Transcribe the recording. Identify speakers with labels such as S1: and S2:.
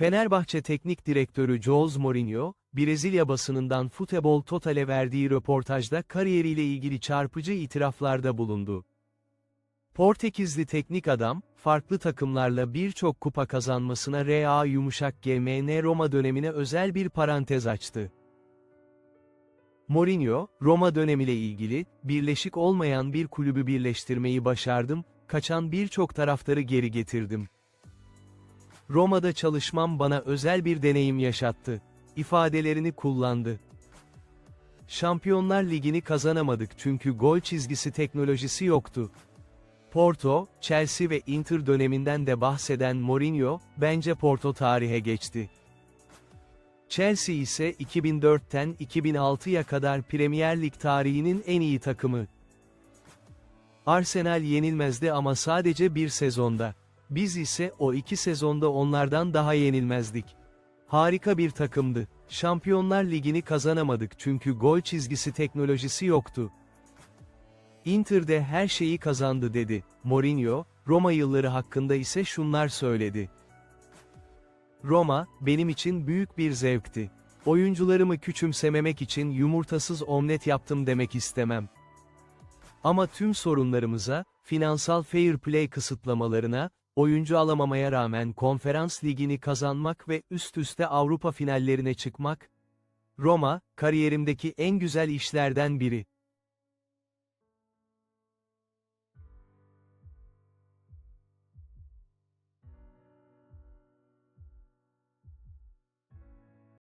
S1: Fenerbahçe Teknik Direktörü Jose Mourinho, Brezilya basınından Futebol Total'e verdiği röportajda kariyeriyle ilgili çarpıcı itiraflarda bulundu. Portekizli teknik adam, farklı takımlarla birçok kupa kazanmasına RA yumuşak GMN Roma dönemine özel bir parantez açtı. Mourinho, Roma dönemiyle ilgili, birleşik olmayan bir kulübü birleştirmeyi başardım, kaçan birçok taraftarı geri getirdim. Roma'da çalışmam bana özel bir deneyim yaşattı. ifadelerini kullandı. Şampiyonlar Ligi'ni kazanamadık çünkü gol çizgisi teknolojisi yoktu. Porto, Chelsea ve Inter döneminden de bahseden Mourinho, bence Porto tarihe geçti. Chelsea ise 2004'ten 2006'ya kadar Premier Lig tarihinin en iyi takımı. Arsenal yenilmezdi ama sadece bir sezonda. Biz ise o iki sezonda onlardan daha yenilmezdik. Harika bir takımdı. Şampiyonlar Ligi'ni kazanamadık çünkü gol çizgisi teknolojisi yoktu. Inter'de her şeyi kazandı dedi. Mourinho, Roma yılları hakkında ise şunlar söyledi. Roma, benim için büyük bir zevkti. Oyuncularımı küçümsememek için yumurtasız omlet yaptım demek istemem. Ama tüm sorunlarımıza, finansal fair play kısıtlamalarına, oyuncu alamamaya rağmen konferans ligini kazanmak ve üst üste Avrupa finallerine çıkmak, Roma, kariyerimdeki en güzel işlerden biri.